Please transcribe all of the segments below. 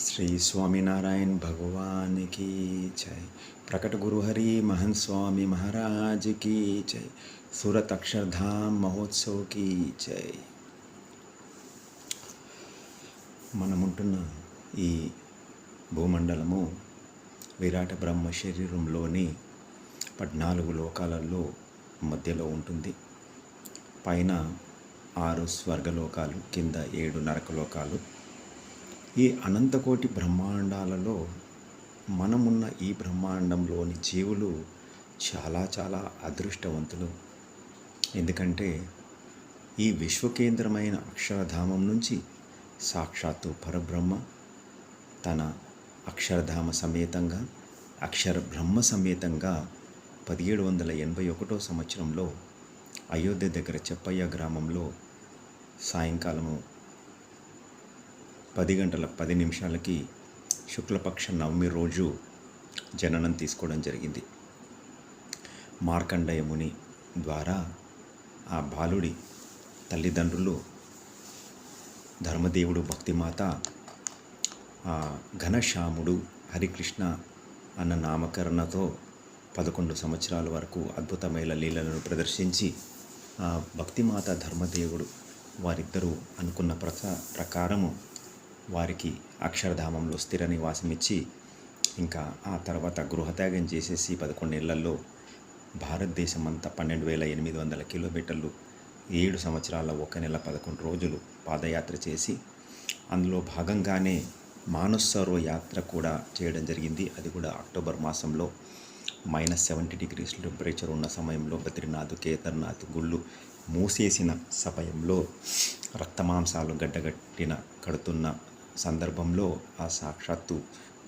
శ్రీ స్వామినారాయణ భగవానికి జై. ప్రకట గురుహరి మహన్ స్వామి మహారాజ్కి జై. సూరత్ అక్షర్ధామ్ మహోత్సవ్కి జై. మనముంటున్న ఈ భూమండలము విరాట బ్రహ్మ శరీరంలోని పద్నాలుగు లోకాలలో మధ్యలో ఉంటుంది. పైన ఆరు స్వర్గలోకాలు కింద ఏడు నరకలోకాలు. ఈ అనంతకోటి బ్రహ్మాండాలలో మనమున్న ఈ బ్రహ్మాండంలోని జీవులు చాలా చాలా అదృష్టవంతులు. ఎందుకంటే ఈ విశ్వకేంద్రమైన అక్షరధామం నుంచి సాక్షాత్తు పరబ్రహ్మ తన అక్షరధామ సమేతంగా అక్షర బ్రహ్మ సమేతంగా పదిహేడు వందల ఎనభై ఒకటో సంవత్సరంలో అయోధ్య దగ్గర చెప్పయ్య గ్రామంలో సాయంకాలము పది గంటల పది నిమిషాలకి శుక్లపక్ష నవమి రోజు జననం తీసుకోవడం జరిగింది. మార్కండయ ముని ద్వారా ఆ బాలుడి తల్లిదండ్రులు ధర్మదేవుడు భక్తిమాత ఆ ఘనశ్యాముడు హరికృష్ణ అన్న నామకరణతో పదకొండు సంవత్సరాల వరకు అద్భుతమైన లీలలను ప్రదర్శించి ఆ భక్తిమాత ధర్మదేవుడు వారిద్దరూ అనుకున్న ప్రక ప్రకారము వారికి అక్షరధామంలో స్థిర నివాసం ఇచ్చి ఇంకా ఆ తర్వాత గృహత్యాగం చేసేసి పదకొండేళ్ళలో భారతదేశం అంతా పన్నెండు వేల ఎనిమిది వందల కిలోమీటర్లు ఏడు సంవత్సరాల ఒక నెల పదకొండు రోజులు పాదయాత్ర చేసి అందులో భాగంగానే మానసరోవ యాత్ర కూడా చేయడం జరిగింది. అది కూడా అక్టోబర్ మాసంలో మైనస్ సెవెంటీ డిగ్రీస్ టెంపరేచర్ ఉన్న సమయంలో బద్రీనాథ్ కేదార్నాథ్ గుళ్ళు మూసేసిన సమయంలో రక్తమాంసాలు గడ్డగట్టిన కడుతున్న సందర్భంలో ఆ సాక్షాత్తు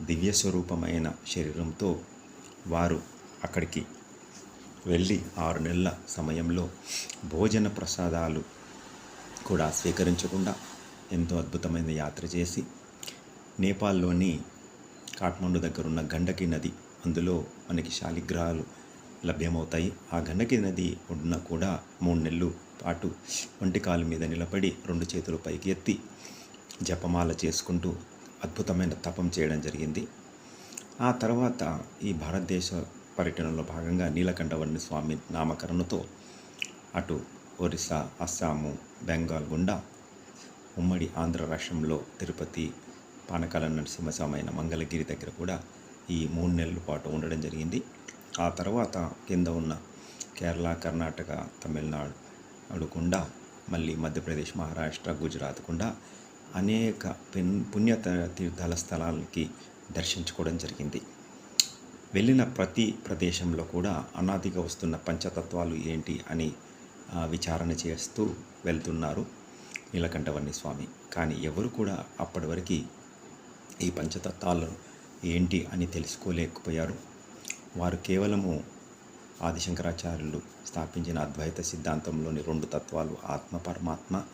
దివ్య స్వరూపమైన శరీరంతో వారు అక్కడికి వెళ్ళి ఆరు నెలల సమయంలో భోజన ప్రసాదాలు కూడా స్వీకరించకుండా ఎంతో అద్భుతమైన యాత్ర చేసి నేపాల్లోని కాఠ్మండు దగ్గర ఉన్న గండకి నది అందులో మనకి శాలిగ్రహాలు లభ్యమవుతాయి. ఆ గండకి నది ఉన్న కూడా మూడు నెలలు పాటు ఒంటి కాలు మీద నిలబడి రెండు చేతులు పైకి ఎత్తి జపమాల చేసుకుంటూ అద్భుతమైన తపం చేయడం జరిగింది. ఆ తర్వాత ఈ భారతదేశ పర్యటనలో భాగంగా నీలకంఠవర్ణి స్వామి నామకరణతో అటు ఒరిస్సా అస్సాము బెంగాల్ గుండా ఉమ్మడి ఆంధ్ర రాష్ట్రంలో తిరుపతి పానకాల నరసింహస్వామైన మంగళగిరి దగ్గర కూడా ఈ మూడు నెలల పాటు ఉండడం జరిగింది. ఆ తర్వాత కింద ఉన్న కేరళ కర్ణాటక తమిళనాడు అడుకుండా మళ్ళీ మధ్యప్రదేశ్ మహారాష్ట్ర గుజరాత్ గుండా అనేక పెన్ పుణ్య తీర్థాల స్థలాలకి దర్శించుకోవడం జరిగింది. వెళ్ళిన ప్రతి ప్రదేశంలో కూడా అనాదిగా వస్తున్న పంచతత్వాలు ఏంటి అని విచారణ చేస్తూ వెళ్తున్నారు నీలకంఠవన్ని స్వామి. కానీ ఎవరు కూడా అప్పటి వరకు ఈ పంచతత్వాలు ఏంటి అని తెలుసుకోలేకపోయారు. వారు కేవలము ఆదిశంకరాచార్యులు స్థాపించిన అద్వైత సిద్ధాంతంలోని రెండు తత్వాలు ఆత్మ పరమాత్మ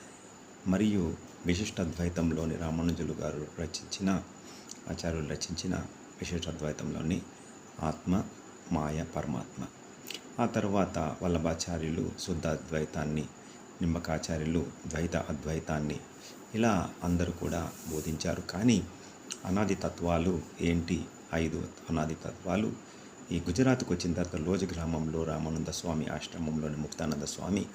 మరియు విశిష్ట అద్వైతంలోని రామానుజులు గారు రచించిన ఆచార్యులు రచించిన విశిష్ట అద్వైతంలోని ఆత్మ మాయ పరమాత్మ. ఆ తర్వాత వల్లభాచార్యులు శుద్ధ అద్వైతాన్ని నిమ్మకాచార్యులు ద్వైత అద్వైతాన్ని ఇలా అందరూ కూడా బోధించారు. కానీ అనాది తత్వాలు ఏంటి? ఐదు అనాది తత్వాలు. ఈ గుజరాత్కు వచ్చిన తర్వాత లోజ గ్రామంలో రామానంద స్వామి ఆశ్రమంలోని ముక్తానంద స్వామి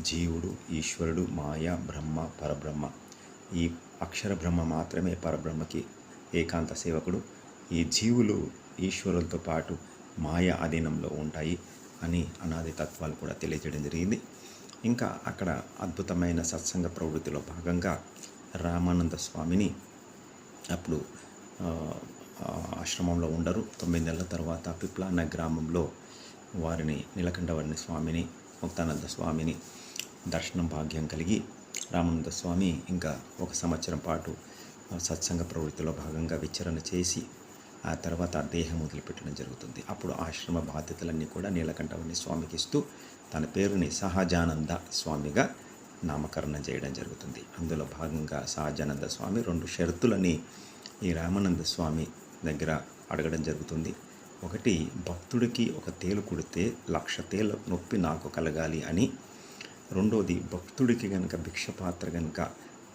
జీవుడు ఈశ్వరుడు మాయ బ్రహ్మ పరబ్రహ్మ. ఈ అక్షర బ్రహ్మ మాత్రమే పరబ్రహ్మకి ఏకాంత సేవకుడు. ఈ జీవులు ఈశ్వరులతో పాటు మాయ అధీనంలో ఉంటాయి అని అనాది తత్వాలు కూడా తెలియజేయడం జరిగింది. ఇంకా అక్కడ అద్భుతమైన సత్సంగ ప్రవృత్తిలో భాగంగా రామానంద స్వామిని అప్పుడు ఆశ్రమంలో ఉండరు. తొమ్మిది నెలల తర్వాత పిప్లాన గ్రామంలో వారిని నీలకంఠవర్ణి స్వామిని ముక్తానంద స్వామిని దర్శనం భాగ్యం కలిగి రామానంద స్వామి ఇంకా ఒక సంవత్సరం పాటు సత్సంగ ప్రవృత్తిలో భాగంగా విచరణ చేసి ఆ తర్వాత దేహం వదిలిపెట్టడం జరుగుతుంది. అప్పుడు ఆశ్రమ బాధ్యతలన్నీ కూడా నీలకంఠవని స్వామికి ఇస్తూ తన పేరుని సహజానంద స్వామిగా నామకరణం చేయడం జరుగుతుంది. అందులో భాగంగా సహజానంద స్వామి రెండు షరతులని ఈ రామానంద స్వామి దగ్గర అడగడం జరుగుతుంది. ఒకటి భక్తుడికి ఒక తేలు కుడితే లక్ష తేల నొప్పి నాకు కలగాలి అని రెండోది భక్తుడికి కనుక భిక్షపాత్ర కనుక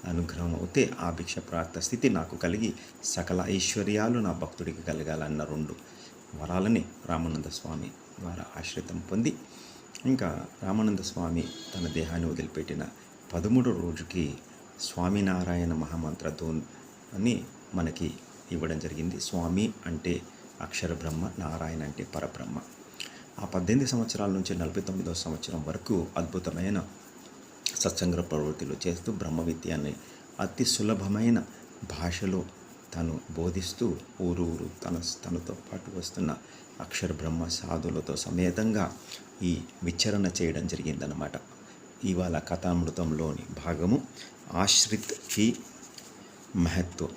అనుగ్రహం అవుతే ఆ భిక్ష ప్రాప్త స్థితి నాకు కలిగి సకల ఐశ్వర్యాలు నా భక్తుడికి కలగాలన్న రెండు వరాలని రామానంద స్వామి ద్వారా ఆశ్రితం పొంది ఇంకా రామానంద స్వామి తన దేహాన్ని వదిలిపెట్టిన పదమూడో రోజుకి స్వామినారాయణ మహామంత్రతో అని మనకి ఇవ్వడం జరిగింది. స్వామి అంటే అక్షర బ్రహ్మ నారాయణ అంటే పరబ్రహ్మ. ఆ పద్దెనిమిది సంవత్సరాల నుంచి నలభై తొమ్మిదవ సంవత్సరం వరకు అద్భుతమైన సత్సంగ ప్రవృత్తిలో చేస్తూ బ్రహ్మ విద్యాన్ని అతి సులభమైన భాషలో తను బోధిస్తూ ఊరు ఊరు తన తనతో పాటు వస్తున్న అక్షర బ్రహ్మ సాధులతో సమేతంగా ఈ విచరణ చేయడం జరిగిందనమాట ఇవాళ కథామృతంలోని భాగము ఆశ్రిత్కి మహత్వం.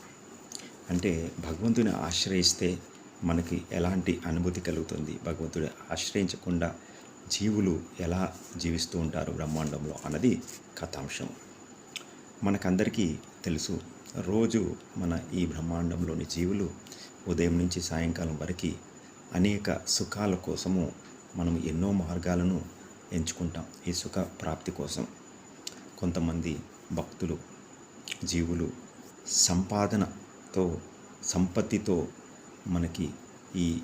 అంటే భగవంతుని ఆశ్రయిస్తే మనకి ఎలాంటి అనుభూతి కలుగుతుంది? భగవంతుడు ఆశ్రయించకుండా జీవులు ఎలా జీవిస్తూ ఉంటారు బ్రహ్మాండంలో అన్నది కథాంశం. మనకందరికీ తెలుసు రోజు మన ఈ బ్రహ్మాండంలోని జీవులు ఉదయం నుంచి సాయంకాలం వరకు అనేక సుఖాల కోసము మనం ఎన్నో మార్గాలను ఎంచుకుంటాం ఈ సుఖ ప్రాప్తి కోసం. కొంతమంది భక్తులు జీవులు సంపాదనతో సంపత్తితో మనకి ఈ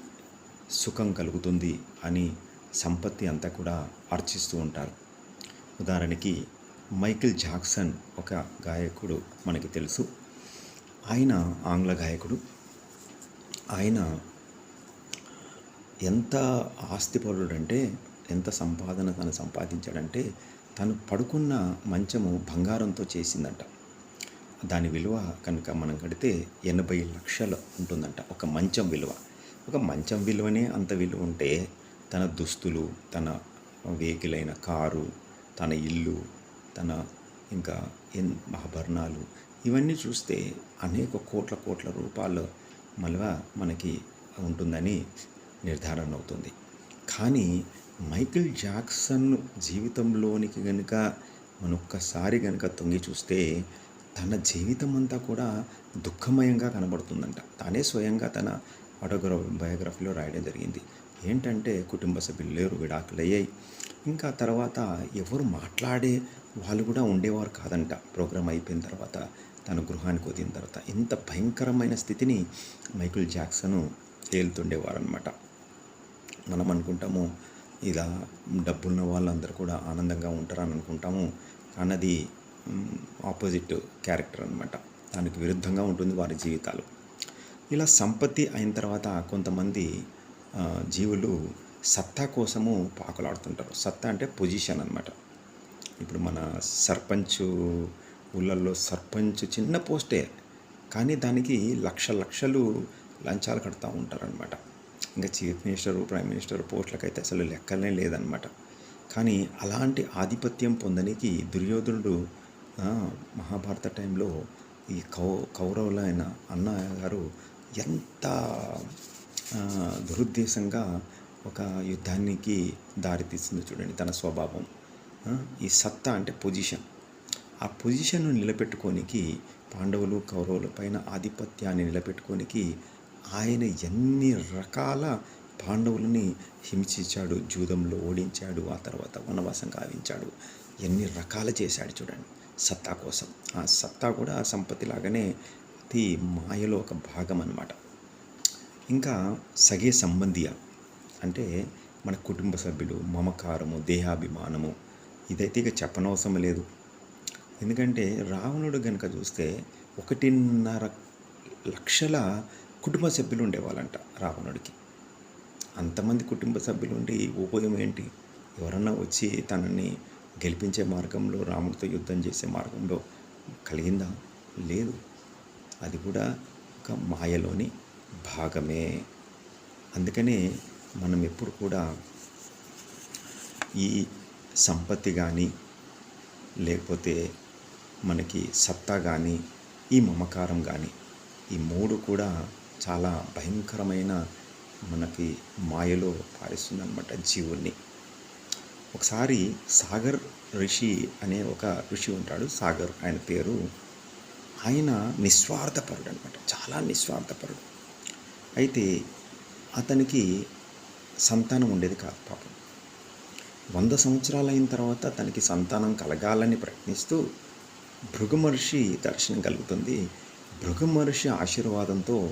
సుఖం కలుగుతుంది అని సంపత్తి అంతా కూడా అర్చిస్తూ ఉంటారు. ఉదాహరణకి మైకిల్ జాక్సన్ ఒక గాయకుడు మనకి తెలుసు. ఆయన ఆంగ్ల గాయకుడు. ఆయన ఎంత ఆస్తిపరుడంటే ఎంత సంపాదన తను సంపాదించాడంటే తను పడుకున్న మంచము బంగారంతో చేసిందంట. దాని విలువ కనుక మనం కడితే ఎనభై లక్షలు ఉంటుందంట ఒక మంచం విలువ. ఒక మంచం విలువనే అంత విలువ ఉంటే తన దుస్తులు తన వెహికల్ అయిన కారు తన ఇల్లు తన ఇంకా ఆభరణాలు ఇవన్నీ చూస్తే అనేక కోట్ల కోట్ల రూపాయలు మళ్ళా మనకి ఉంటుందని నిర్ధారణ అవుతుంది. కానీ మైకిల్ జాక్సన్ జీవితంలోనికి కనుక మనొక్కసారి కనుక తొంగి చూస్తే తన జీవితం అంతా కూడా దుఃఖమయంగా కనబడుతుందంట. తానే స్వయంగా తన ఆటోగ్రా బయోగ్రఫీలో రాయడం జరిగింది. ఏంటంటే కుటుంబ సభ్యులు లేరు విడాకులయ్యాయి. ఇంకా తర్వాత ఎవరు మాట్లాడే వాళ్ళు కూడా ఉండేవారు కాదంట. ప్రోగ్రామ్ అయిపోయిన తర్వాత తన గృహానికి వదిలిన తర్వాత. ఇంత భయంకరమైన స్థితిని మైకిల్ జాక్సన్ తేలుతుండేవారనమాట అనమాట మనం అనుకుంటాము ఇలా డబ్బున్న వాళ్ళందరూ కూడా ఆనందంగా ఉంటారని అనుకుంటాము. కానీ అది ఆపోజిట్ క్యారెక్టర్ అనమాట దానికి విరుద్ధంగా ఉంటుంది వారి జీవితాలు. ఇలా సంపత్తి అయిన తర్వాత కొంతమంది జీవులు సత్తా కోసము పాకులాడుతుంటారు. సత్తా అంటే పొజిషన్ అనమాట ఇప్పుడు మన సర్పంచ్ ఊళ్ళల్లో సర్పంచ్ చిన్న పోస్టే కానీ దానికి లక్ష లక్షలు లంచాలు కడతా ఉంటారనమాట ఇంకా చీఫ్ మినిస్టర్ ప్రైమ్ మినిస్టర్ పోస్టులకైతే అసలు లెక్కలనే లేదనమాట కానీ అలాంటి ఆధిపత్యం పొందడానికి దుర్యోధనుడు మహాభారత టైంలో ఈ కౌ కౌరవులైన అన్న గారు ఎంత దురుద్దేశంగా ఒక యుద్ధానికి దారితీస్తుంది చూడండి తన స్వభావం. ఈ సత్తా అంటే పొజిషన్. ఆ పొజిషన్ను నిలబెట్టుకోనికి పాండవులు కౌరవుల పైన ఆధిపత్యాన్ని నిలబెట్టుకోనికి ఆయన ఎన్ని రకాల పాండవులని హింసించాడు జూదంలో ఓడించాడు ఆ తర్వాత వనవాసం కావించాడు ఎన్ని రకాలు చేశాడు చూడండి. సత్తా కోసం. ఆ సత్తా కూడా ఆ సంపత్తి లాగానే అది మాయలో ఒక భాగం అన్నమాట. ఇంకా సగే సంబంధియ అంటే మన కుటుంబ సభ్యులు మమకారము దేహాభిమానము ఇదైతే ఇక చెప్పనవసరం లేదు. ఎందుకంటే రావణుడు కనుక చూస్తే ఒకటిన్నర లక్షల కుటుంబ సభ్యులు ఉండేవాళ్ళంట రావణుడికి. అంతమంది కుటుంబ సభ్యులు ఉండి ఉపయోగం ఏంటి? ఎవరన్నా వచ్చి తనని గెలిపించే మార్గంలో రాముడితో యుద్ధం చేసే మార్గంలో కలిగిందా? లేదు. అది కూడా ఒక మాయలోని భాగమే. అందుకనే మనం ఎప్పుడు కూడా ఈ సంపత్తి కానీ లేకపోతే మనకి సత్తా కానీ ఈ మమకారం కానీ ఈ మూడు కూడా చాలా భయంకరమైన మనకి మాయలో పారిస్తుందన్నమాట జీవుల్ని. ఒకసారి సాగర్ ఋషి అనే ఒక ఋషి ఉంటాడు సాగర్ ఆయన పేరు. ఆయన నిస్వార్థపరుడు అనమాట చాలా నిస్వార్థపరుడు అయితే అతనికి సంతానం ఉండేది కాదు పాపం. వంద సంవత్సరాలు అయిన తర్వాత తనకి సంతానం కలగాలని ప్రయత్నిస్తూ భృగమహర్షి దర్శనం కలుగుతుంది. భృగమహర్షి ఆశీర్వాదంతో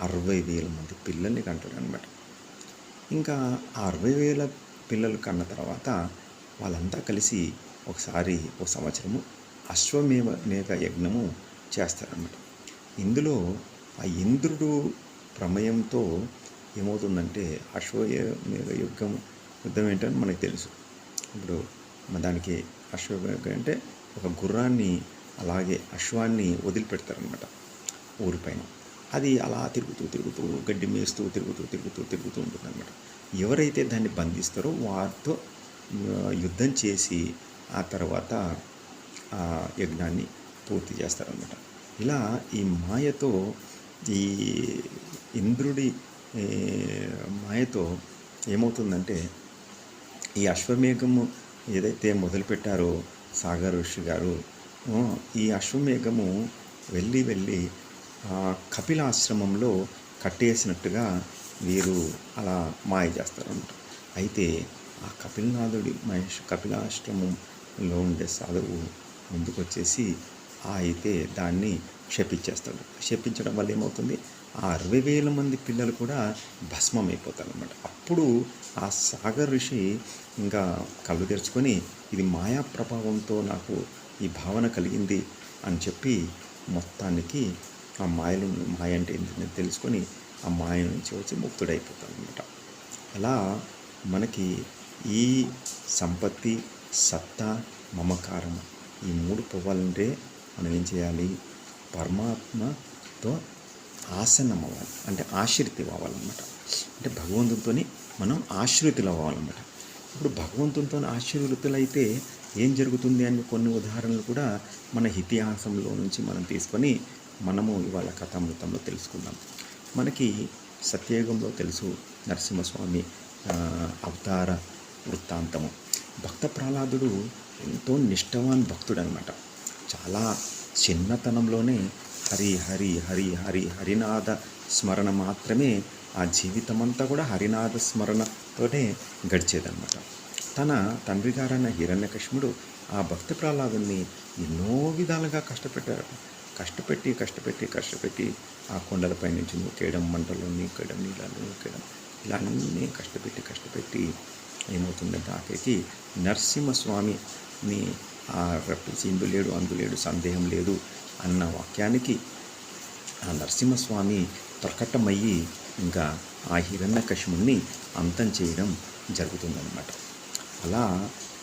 అరవై వేల మంది పిల్లల్ని కంటాడు అనమాట ఇంకా ఆ అరవై వేల పిల్లలు కన్న తర్వాత వాళ్ళంతా కలిసి ఒకసారి ఒక సంవత్సరము అశ్వమేవ నేత యజ్ఞము చేస్తారన్నమాట. ఇందులో ఆ ఇంద్రుడు ప్రమేయంతో ఏమవుతుందంటే అశ్వమేఘ యుద్ధం యుద్ధం ఏంటని మనకు తెలుసు. ఇప్పుడు దానికి అశ్వమేఘ అంటే ఒక గుర్రాన్ని అలాగే అశ్వాన్ని వదిలిపెడతారనమాట ఊరిపైన అది అలా తిరుగుతూ తిరుగుతూ గడ్డి మేస్తూ తిరుగుతూ తిరుగుతూ తిరుగుతూ ఉంటుందన్నమాట. ఎవరైతే దాన్ని బంధిస్తారో వారితో యుద్ధం చేసి ఆ తర్వాత ఆ యజ్ఞాన్ని పూర్తి చేస్తారనమాట ఇలా ఈ మాయతో ఈ ఇంద్రుడి మాయతో ఏమవుతుందంటే ఈ అశ్వమేఘము ఏదైతే మొదలుపెట్టారో సాగర్ ఋషి గారు ఈ అశ్వమేఘము వెళ్ళి వెళ్ళి కపిలాశ్రమంలో కట్టేసినట్టుగా వీరు అలా మాయ చేస్తారంట అయితే ఆ కపిలనాథుడి మహేష్ కపిలాశ్రమంలో ఉండే సాధువు ముందుకొచ్చేసి ఆ అయితే దాన్ని క్షపించేస్తాడు. క్షపించడం వల్ల ఏమవుతుంది? ఆ అరవై వేల మంది పిల్లలు కూడా భస్మం అయిపోతారు అనమాట అప్పుడు ఆ సాగర్ ఋషి ఇంకా కళ్ళు తెరుచుకొని ఇది మాయా ప్రభావంతో నాకు ఈ భావన కలిగింది అని చెప్పి మొత్తానికి ఆ మాయలు మాయ అంటే ఏంటని తెలుసుకొని ఆ మాయ నుంచి వచ్చి ముక్తుడైపోతాడు అనమాట అలా మనకి ఈ సంపత్తి సత్తా మమకారం ఈ మూడు పోవాలంటే మనం ఏం చేయాలి? పరమాత్మతో ఆసనం అవ్వాలి అంటే ఆశ్రితి అవ్వాలన్నమాట అంటే భగవంతునితో మనం ఆశ్రితులు అవ్వాలన్నమాట ఇప్పుడు భగవంతునితో ఆశ్రితులైతే ఏం జరుగుతుంది అని కొన్ని ఉదాహరణలు కూడా మన ఇతిహాసంలో నుంచి మనం తీసుకొని మనము ఇవాళ కథామృతంలో తెలుసుకుందాం. మనకి సత్యయుగంలో తెలుసు నరసింహస్వామి అవతార వృత్తాంతము. భక్త ప్రహ్లాదుడు ఎంతో నిష్టవాన్ భక్తుడు అనమాట చాలా చిన్నతనంలోనే హరి హరి హరి హరి హరినాథ స్మరణ మాత్రమే ఆ జీవితమంతా కూడా హరినాథ స్మరణతోనే గడిచేదనమాట. తన తండ్రి గారైన హిరణ్యకృష్ణుడు ఆ భక్తి ప్రహ్లాదుని ఎన్నో విధాలుగా కష్టపెట్టారు కష్టపెట్టి కష్టపెట్టి కష్టపెట్టి ఆ కొండలపై నుంచి నూకేయడం మంటల్లో నూకేయడం నీళ్ళలో నూకేయడం ఇలా అన్నీ కష్టపెట్టి కష్టపెట్టి ఏమవుతుందంటే ఆఖరికి నరసింహస్వామిని ఆ రప్పించి ఇందు లేడు అందు లేడు సందేహం లేదు అన్న వాక్యానికి ఆ నరసింహస్వామి ప్రకటమయ్యి ఇంకా ఆ హిరణ్యకశిముణ్ణి అంతం చేయడం జరుగుతుందన్నమాట. అలా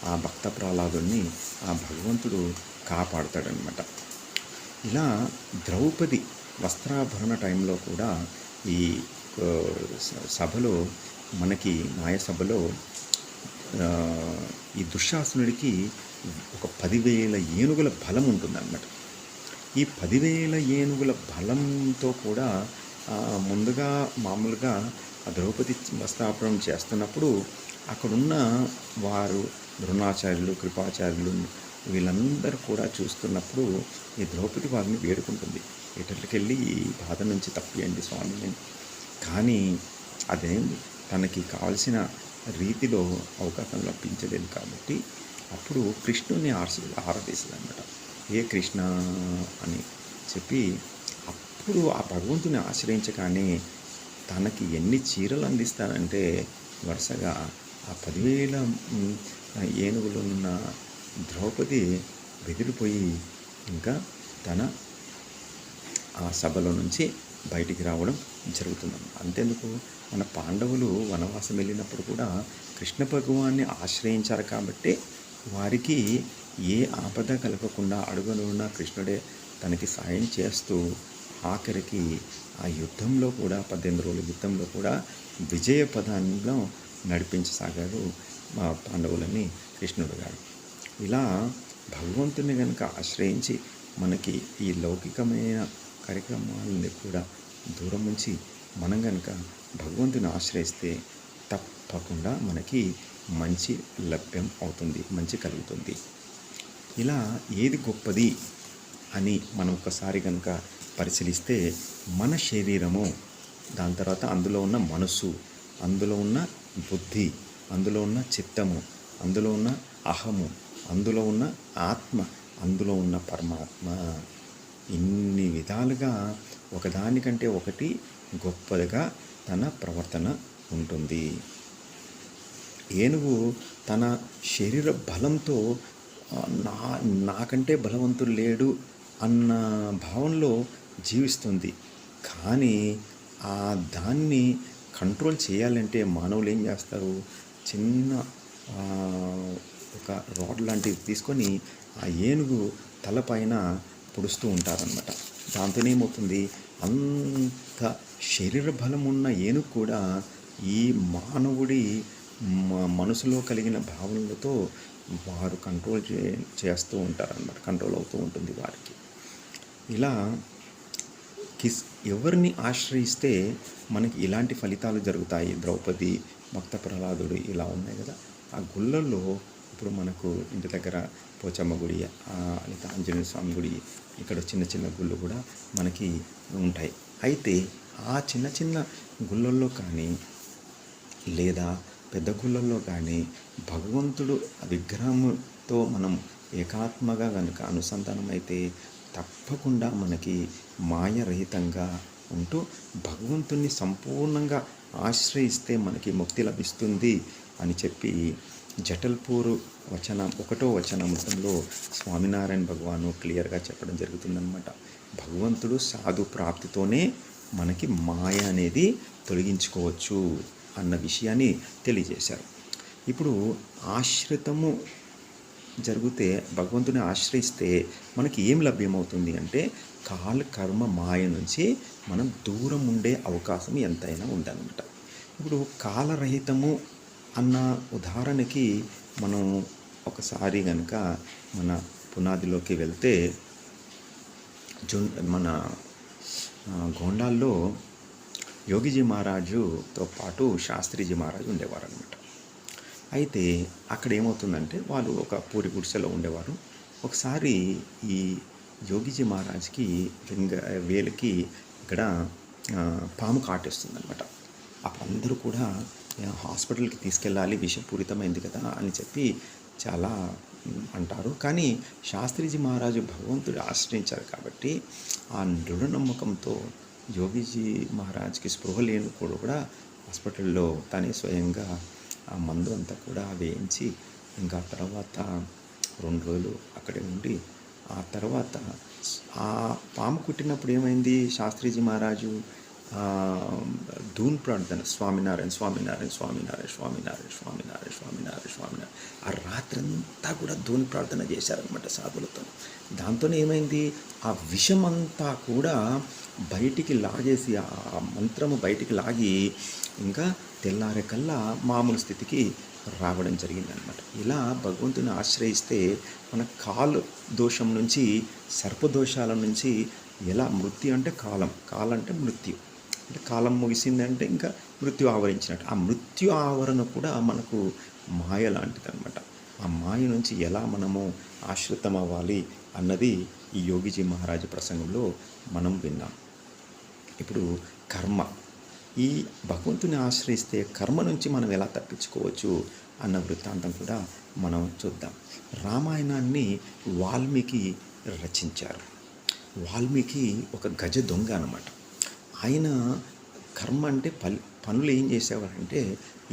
ఆ భక్త ప్రహ్లాదుని ఆ భగవంతుడు కాపాడుతాడనమాట ఇలా ద్రౌపది వస్త్రాభరణ టైంలో కూడా ఈ సభలో మనకి మాయ సభలో ఈ దుశ్శాసనుడికి ఒక పదివేల ఏనుగుల బలం ఉంటుందన్నమాట. ఈ పదివేల ఏనుగుల బలంతో కూడా ముందుగా మామూలుగా ఆ ద్రౌపది వస్త్రాపనం చేస్తున్నప్పుడు అక్కడున్న వారు ద్రోణాచార్యులు కృపాచార్యులు వీళ్ళందరూ కూడా చూస్తున్నప్పుడు ఈ ద్రౌపది వారిని వేడుకుంటుంది. ఇటర్లకెళ్ళి ఈ బాధ నుంచి తప్పియండి స్వామి. అని కానీ అదేం తనకి కావలసిన రీతిలో అవకాశం లభించలేదు కాబట్టి అప్పుడు కృష్ణుని ఆర్సి ఆరాధిస్తుంది అనమాట ఏ కృష్ణ అని చెప్పి అప్పుడు ఆ భగవంతుని ఆశ్రయించగానే తనకి ఎన్ని చీరలు అందిస్తానంటే వరుసగా ఆ పదివేల ఏనుగులో ఉన్న ద్రౌపది బెదిరిపోయి ఇంకా తన ఆ సభలో నుంచి బయటికి రావడం జరుగుతుంది. అంతేందుకు మన పాండవులు వనవాసం వెళ్ళినప్పుడు కూడా కృష్ణ భగవాన్ని ఆశ్రయించారు కాబట్టి వారికి ఏ ఆపద కలగకుండా అడుగునున్నా కృష్ణుడే తనకి సాయం చేస్తూ ఆఖరికి ఆ యుద్ధంలో కూడా పద్దెనిమిది రోజుల యుద్ధంలో కూడా విజయ పదాన్ని నడిపించసాగారు మా పాండవులని కృష్ణుడు గారు. ఇలా భగవంతుని కనుక ఆశ్రయించి మనకి ఈ లౌకికమైన కార్యక్రమాలని కూడా దూరం ఉంచి మనం కనుక భగవంతుని ఆశ్రయిస్తే తప్పకుండా మనకి మంచి లభ్యం అవుతుంది మంచి కలుగుతుంది. ఇలా ఏది గొప్పది అని మనం ఒకసారి కనుక పరిశీలిస్తే మన శరీరము దాని తర్వాత అందులో ఉన్న మనసు అందులో ఉన్న బుద్ధి అందులో ఉన్న చిత్తము అందులో ఉన్న అహము అందులో ఉన్న ఆత్మ అందులో ఉన్న పరమాత్మ ఇన్ని విధాలుగా ఒకదానికంటే ఒకటి గొప్పదిగా తన ప్రవర్తన ఉంటుంది. ఏనుగు తన శరీర బలంతో నా నాకంటే బలవంతుడు లేడు అన్న భావనలో జీవిస్తుంది. కానీ ఆ దాన్ని కంట్రోల్ చేయాలంటే మానవులు ఏం చేస్తారు? చిన్న ఒక రాడ్ లాంటివి తీసుకొని ఆ ఏనుగు తలపైన పొడుస్తూ ఉంటారనమాట దాంతోనేమవుతుంది? అంత శరీర బలం ఉన్న ఏనుగు కూడా ఈ మానవుడి మ- మనసులో కలిగిన భావనలతో వారు కంట్రోల్ చే చేస్తూ ఉంటారనమాట కంట్రోల్ అవుతూ ఉంటుంది వారికి. ఇలా కిస్ ఎవరిని ఆశ్రయిస్తే మనకి ఇలాంటి ఫలితాలు జరుగుతాయి? ద్రౌపది భక్త ప్రహ్లాదుడు ఇలా ఉన్నాయి కదా. ఆ గుళ్ళల్లో ఇప్పుడు మనకు ఇంటి దగ్గర పోచమ్మ గుడి ఆ, లేదా ఆంజనేయ స్వామి గుడి ఇక్కడ చిన్న చిన్న గుళ్ళు కూడా మనకి ఉంటాయి. అయితే ఆ చిన్న చిన్న గుళ్ళల్లో కానీ లేదా పెద్ద గుళ్ళల్లో కానీ భగవంతుడు ఆ విగ్రహంతో మనం ఏకాత్మగా కనుక అనుసంధానం అయితే తప్పకుండా మనకి మాయరహితంగా ఉంటూ భగవంతుణ్ణి సంపూర్ణంగా ఆశ్రయిస్తే మనకి ముక్తి లభిస్తుంది అని చెప్పి జటల్పూర్ వచనం ఒకటో వచనామృతంలో స్వామినారాయణ భగవాను క్లియర్గా చెప్పడం జరుగుతుందన్నమాట. భగవంతుడు సాధు ప్రాప్తితోనే మనకి మాయ అనేది తొలగించుకోవచ్చు అన్న విషయాన్ని తెలియజేశారు. ఇప్పుడు ఆశ్రితము జరిగితే భగవంతుని ఆశ్రయిస్తే మనకి ఏం లభ్యమవుతుంది అంటే కాల కర్మ మాయ నుంచి మనం దూరం ఉండే అవకాశం ఎంతైనా ఉందన్నమాట. ఇప్పుడు కాలరహితము అన్న ఉదాహరణకి మనం ఒకసారి కనుక మన పునాదిలోకి వెళ్తే జున్ మన గోండాల్లో యోగిజీ మహారాజుతో పాటు శాస్త్రిజీ మహారాజు ఉండేవారు అనమాట అయితే అక్కడ ఏమవుతుందంటే వాళ్ళు ఒక పూరి గుడిసెలో ఉండేవారు. ఒకసారి ఈ యోగిజీ మహారాజ్కి లింగ వేలికి ఇక్కడ పాము కాటేస్తుంది అనమాట అప్పుడు అందరూ కూడా హాస్పిటల్కి తీసుకెళ్ళాలి విషపూరితమైంది కదా అని చెప్పి చాలా అంటారు. కానీ శాస్త్రిజీ మహారాజు భగవంతుడు ఆశ్రయించారు కాబట్టి ఆ దృఢ నమ్మకంతో యోగిజీ మహారాజ్కి స్పృహ లేని కూడా హాస్పిటల్లో తనే స్వయంగా ఆ మందు అంతా కూడా వేయించి ఇంకా తర్వాత రెండు రోజులు అక్కడే ఉండి ఆ తర్వాత ఆ పాము కుట్టినప్పుడు ఏమైంది శాస్త్రిజీ మహారాజు? ధూన్ ప్రార్థన స్వామినారాయణ స్వామినారాయణ స్వామినారాయణ స్వామినారాయణ స్వామినారాయణ స్వామినారాయణ స్వామినారాయణ. ఆ రాత్రంతా కూడా ధూన్ ప్రార్థన చేశారనమాట సాధులతో. దాంతో ఏమైంది? ఆ విషమంతా కూడా బయటికి లాగేసి ఆ మంత్రము బయటికి లాగి ఇంకా తెల్లారే కల్లా మామూలు స్థితికి రావడం జరిగిందనమాట ఇలా భగవంతుని ఆశ్రయిస్తే మన కాలు దోషం నుంచి సర్పదోషాల నుంచి ఎలా మృత్యు అంటే కాలం. కాలం అంటే మృత్యు. అంటే కాలం ముగిసిందంటే ఇంకా మృత్యు ఆవరించినట్టు. ఆ మృత్యు ఆవరణ కూడా మనకు మాయ లాంటిది అనమాట ఆ మాయ నుంచి ఎలా మనము ఆశ్రితం అవ్వాలి అన్నది ఈ యోగిజీ మహారాజు ప్రసంగంలో మనం విన్నాం. ఇప్పుడు కర్మ. ఈ భగవంతుని ఆశ్రయిస్తే కర్మ నుంచి మనం ఎలా తప్పించుకోవచ్చు అన్న వృత్తాంతం కూడా మనం చూద్దాం. రామాయణాన్ని వాల్మీకి రచించారు. వాల్మీకి ఒక గజ దొంగ అనమాట ఆయన కర్మ అంటే పల్ పనులు ఏం చేసేవారంటే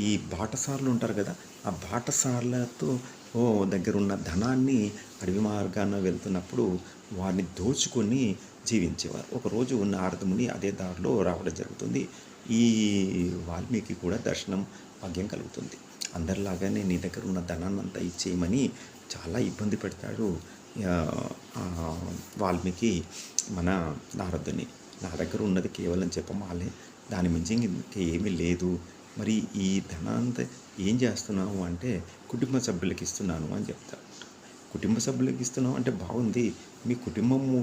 ఈ బాటసార్లు ఉంటారు కదా ఆ బాటసార్లతో ఓ దగ్గర ఉన్న ధనాన్ని అడవి మార్గాన వెళ్తున్నప్పుడు వారిని దోచుకొని జీవించేవారు. ఒకరోజు నారదముని అదే దారిలో రావడం జరుగుతుంది. ఈ వాల్మీకి కూడా దర్శనం భాగ్యం కలుగుతుంది. అందరిలాగానే నీ దగ్గర ఉన్న ధనాన్ని అంతా ఇచ్చేయమని చాలా ఇబ్బంది పెడతాడు వాల్మీకి మన నారదుని. నా దగ్గర ఉన్నది కేవలం చెప్పమాలే. దాని మించి ఇంకా ఏమీ లేదు. మరి ఈ ధనాంతా ఏం చేస్తున్నావు అంటే కుటుంబ సభ్యులకి ఇస్తున్నాను అని చెప్తారు కుటుంబ సభ్యులకి ఇస్తున్నాం అంటే బాగుంది. మీ కుటుంబము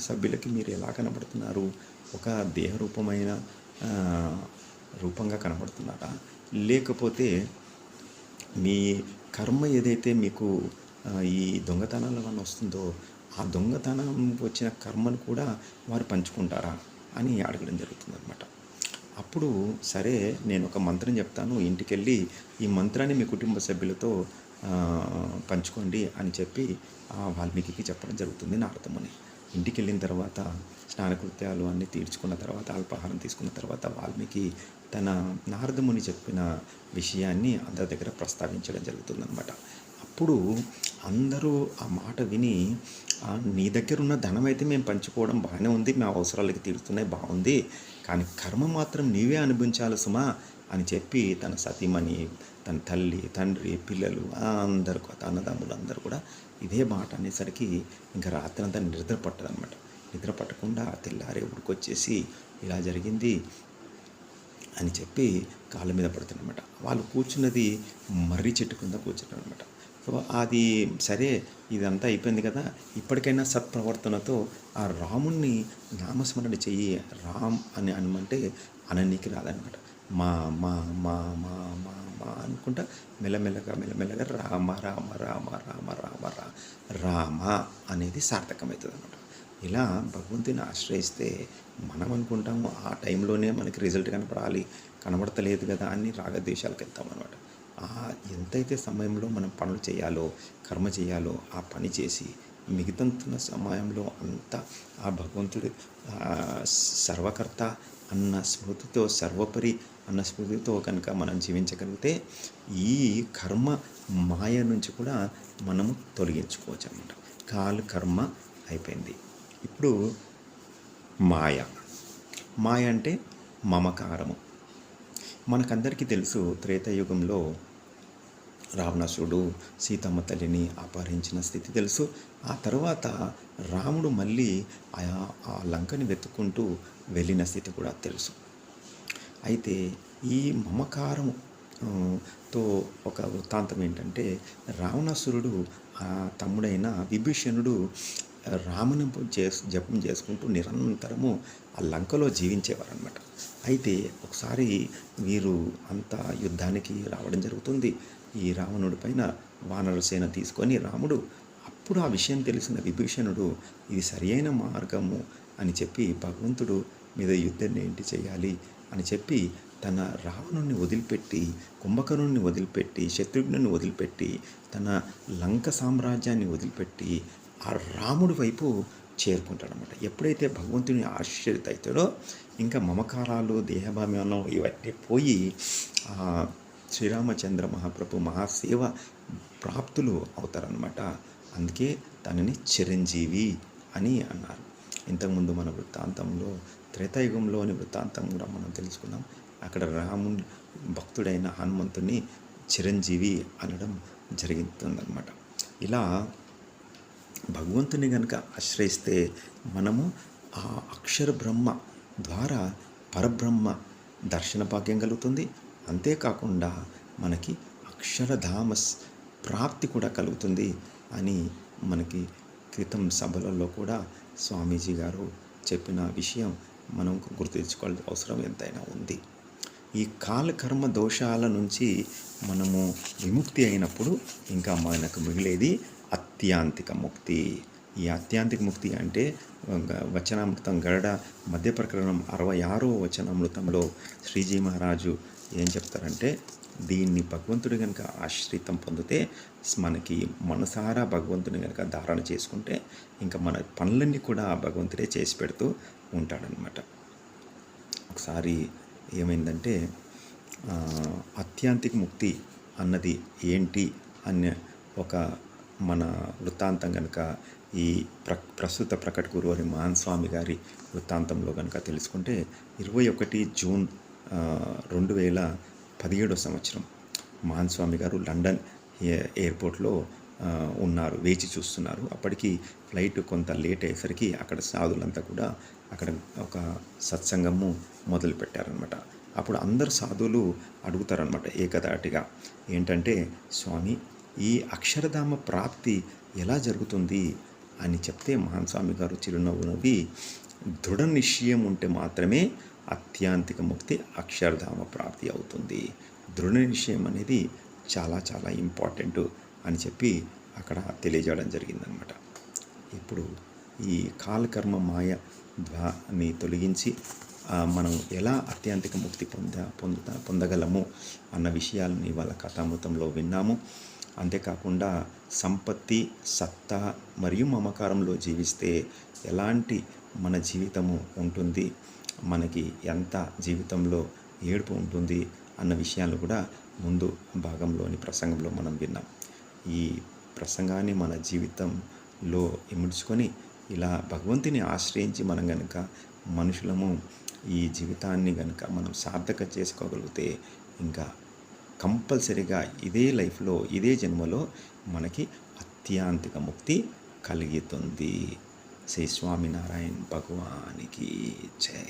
సభ్యులకి మీరు ఎలా కనబడుతున్నారు? ఒక దేహరూపమైన రూపంగా కనబడుతున్నారా? లేకపోతే మీ కర్మ ఏదైతే మీకు ఈ దొంగతనాల వల్ల వస్తుందో ఆ దొంగతనం వచ్చిన కర్మను కూడా వారు పంచుకుంటారా అని అడగడం జరుగుతుంది అనమాట అప్పుడు సరే నేను ఒక మంత్రం చెప్తాను ఇంటికి వెళ్ళి ఈ మంత్రాన్ని మీ కుటుంబ సభ్యులతో పంచుకోండి అని చెప్పి ఆ వాల్మీకి చెప్పడం జరుగుతుంది నారదముని ఇంటికి వెళ్ళిన తర్వాత స్నానకృత్యాలు అన్నీ తీర్చుకున్న తర్వాత అల్పాహారం తీసుకున్న తర్వాత వాల్మీకి తన నారదముని చెప్పిన విషయాన్ని అందరి దగ్గర ప్రస్తావించడం జరుగుతుందన్నమాట. అప్పుడు అందరూ ఆ మాట విని నీ దగ్గర ఉన్న ధనం అయితే మేము పంచుకోవడం బాగానే ఉంది మా అవసరాలకి తీరుతున్నాయి బాగుంది కానీ కర్మ మాత్రం నీవే అనుభవించాలి సుమా అని చెప్పి తన సతీమణి తన తల్లి తండ్రి పిల్లలు అందరు అన్నదమ్ములు అందరూ కూడా ఇదే మాట అనేసరికి ఇంకా రాత్రి అంతా నిద్ర పట్టదనమాట. నిద్ర పట్టకుండా తెల్లారే ఉడికొచ్చేసి ఇలా జరిగింది అని చెప్పి కాళ్ళ మీద పడుతుందన్నమాట వాళ్ళు కూర్చున్నది మర్రి చెట్టు కింద కూర్చున్నారనమాట సో అది సరే ఇదంతా అయిపోయింది కదా. ఇప్పటికైనా సత్ప్రవర్తనతో ఆ రాముణ్ణి నామస్మరణ చెయ్యి రామ్ అని అనమంటే అననీకి రాదనమాట. మా మా మా మా మా మా అనుకుంటా మెల్లమెల్లగా మెల్లమెల్లగా రామ రామ రామ రామ రామ రా రామ అనేది సార్థకమవుతుంది అనమాట ఇలా భగవంతుని ఆశ్రయిస్తే మనం అనుకుంటాము ఆ టైంలోనే మనకి రిజల్ట్ కనపడాలి కనబడతలేదు కదా అని రాగద్వేషాలకు వెళ్తాం అనమాట ఆ ఎంతైతే సమయంలో మనం పనులు చేయాలో కర్మ చేయాలో ఆ పని చేసి మిగతంతున్న సమయంలో అంతా ఆ భగవంతుడి సర్వకర్త అన్న స్మృతితో సర్వోపరి అన్న స్మృతితో కనుక మనం జీవించగలిగితే ఈ కర్మ మాయ నుంచి కూడా మనము తొలగించుకోవచ్చు అనమాట కాలు కర్మ అయిపోయింది. ఇప్పుడు మాయ. మాయ అంటే మమకారము. మనకందరికీ తెలుసు త్రేతాయుగంలో రావణాసుడు సీతమ్మ తల్లిని అపహరించిన స్థితి తెలుసు. ఆ తర్వాత రాముడు మళ్ళీ ఆ ఆ లంకని వెతుక్కుంటూ వెళ్ళిన స్థితి కూడా తెలుసు. అయితే ఈ మమకారం తో ఒక వృత్తాంతం ఏంటంటే రావణాసురుడు ఆ తమ్ముడైన విభీషణుడు రామని చేసు జపం చేసుకుంటూ నిరంతరము ఆ లంకలో జీవించేవారు అనమాట అయితే ఒకసారి వీరు అంతా యుద్ధానికి రావడం జరుగుతుంది. ఈ రావణుడి పైన వానరసేన తీసుకొని రాముడు అప్పుడు ఆ విషయం తెలిసిన విభీషణుడు ఇది సరియైన మార్గము అని చెప్పి భగవంతుడు మీద యుద్ధం ఏంటి చేయాలి అని చెప్పి తన రావణుని వదిలిపెట్టి కుంభకర్ణుని వదిలిపెట్టి శత్రుఘ్నుని వదిలిపెట్టి తన లంక సామ్రాజ్యాన్ని వదిలిపెట్టి ఆ రాముడి వైపు చేరుకుంటాడనమాట ఎప్పుడైతే భగవంతుని ఆశ్చర్యత అవుతాడో ఇంకా మమకారాలు దేహభామ్యాలు ఇవన్నీ పోయి శ్రీరామచంద్ర మహాప్రభు మహాసేవ ప్రాప్తులు అవుతారనమాట అందుకే తనని చిరంజీవి అని అన్నారు. ఇంతకుముందు మన వృత్తాంతంలో త్రేతాయుగంలోని వృత్తాంతం కూడా మనం తెలుసుకున్నాం. అక్కడ రాముని భక్తుడైన హనుమంతుని చిరంజీవి అనడం జరుగుతుందన్నమాట ఇలా భగవంతుని కనుక ఆశ్రయిస్తే మనము ఆ అక్షర బ్రహ్మ ద్వారా పరబ్రహ్మ దర్శన భాగ్యం కలుగుతుంది. అంతేకాకుండా మనకి అక్షరధామ ప్రాప్తి కూడా కలుగుతుంది అని మనకి క్రితం సభలలో కూడా స్వామీజీ గారు చెప్పిన విషయం మనం గుర్తు తెచ్చుకోవాల్సిన అవసరం ఎంతైనా ఉంది. ఈ కాలకర్మ దోషాల నుంచి మనము విముక్తి అయినప్పుడు ఇంకా మనకు మిగిలేది అత్యాంతిక ముక్తి. ఈ అత్యాంతిక ముక్తి అంటే వచనామృతం గరడ మధ్య ప్రకరణం అరవై ఆరో వచనామృతంలో శ్రీజీ మహారాజు ఏం చెప్తారంటే దీన్ని భగవంతుడు కనుక ఆశ్రితం పొందితే మనకి మనసారా భగవంతుని కనుక ధారణ చేసుకుంటే ఇంకా మన పనులన్నీ కూడా ఆ భగవంతుడే చేసి పెడుతూ ఉంటాడనమాట ఒకసారి ఏమైందంటే అత్యాంతిక ముక్తి అన్నది ఏంటి అనే ఒక మన వృత్తాంతం కనుక ఈ ప్ర ప్రస్తుత ప్రకట గురువారి మహాన్ స్వామి గారి వృత్తాంతంలో కనుక తెలుసుకుంటే ఇరవై ఒకటి జూన్ రెండు వేల పదిహేడో సంవత్సరం మహాన్ స్వామి గారు లండన్ ఎయిర్పోర్ట్లో ఉన్నారు వేచి చూస్తున్నారు. అప్పటికి ఫ్లైట్ కొంత లేట్ అయ్యేసరికి అక్కడ సాధులంతా కూడా అక్కడ ఒక సత్సంగము మొదలు పెట్టారనమాట అప్పుడు అందరు సాధువులు అడుగుతారనమాట ఏకదాటిగా. ఏంటంటే స్వామి ఈ అక్షరధామ ప్రాప్తి ఎలా జరుగుతుంది? అని చెప్తే మహాన్ స్వామి గారు చిరునవ్వు నవ్వి దృఢ నిశ్చయం ఉంటే మాత్రమే అత్యాంతిక ముక్తి అక్షరధామ ప్రాప్తి అవుతుంది. దృఢ నిశ్చయం అనేది చాలా చాలా ఇంపార్టెంట్ అని చెప్పి అక్కడ తెలియజేయడం జరిగిందనమాట ఇప్పుడు ఈ కాలకర్మ మాయ ద్వాని తొలగించి మనం ఎలా అత్యంతిక ముక్తి పొంద పొందుతా పొందగలము అన్న విషయాలను వాళ్ళ కథామృతంలో విన్నాము. అంతేకాకుండా సంపత్తి సత్తా మరియు మమకారంలో జీవిస్తే ఎలాంటి మన జీవితము ఉంటుంది? మనకి ఎంత జీవితంలో ఏడుపు ఉంటుంది అన్న విషయాలు కూడా ముందు భాగంలోని ప్రసంగంలో మనం విన్నాం. ఈ ప్రసంగాన్ని మన జీవితంలో ఇముడ్చుకొని ఇలా భగవంతుని ఆశ్రయించి మనం గనుక మనుషులము ఈ జీవితాన్ని గనుక మనం సార్థక చేసుకోగలిగితే ఇంకా కంపల్సరిగా ఇదే లైఫ్లో ఇదే జన్మలో మనకి అత్యాంతిక ముక్తి కలుగుతుంది. శ్రీ స్వామినారాయణ భగవానికి జై.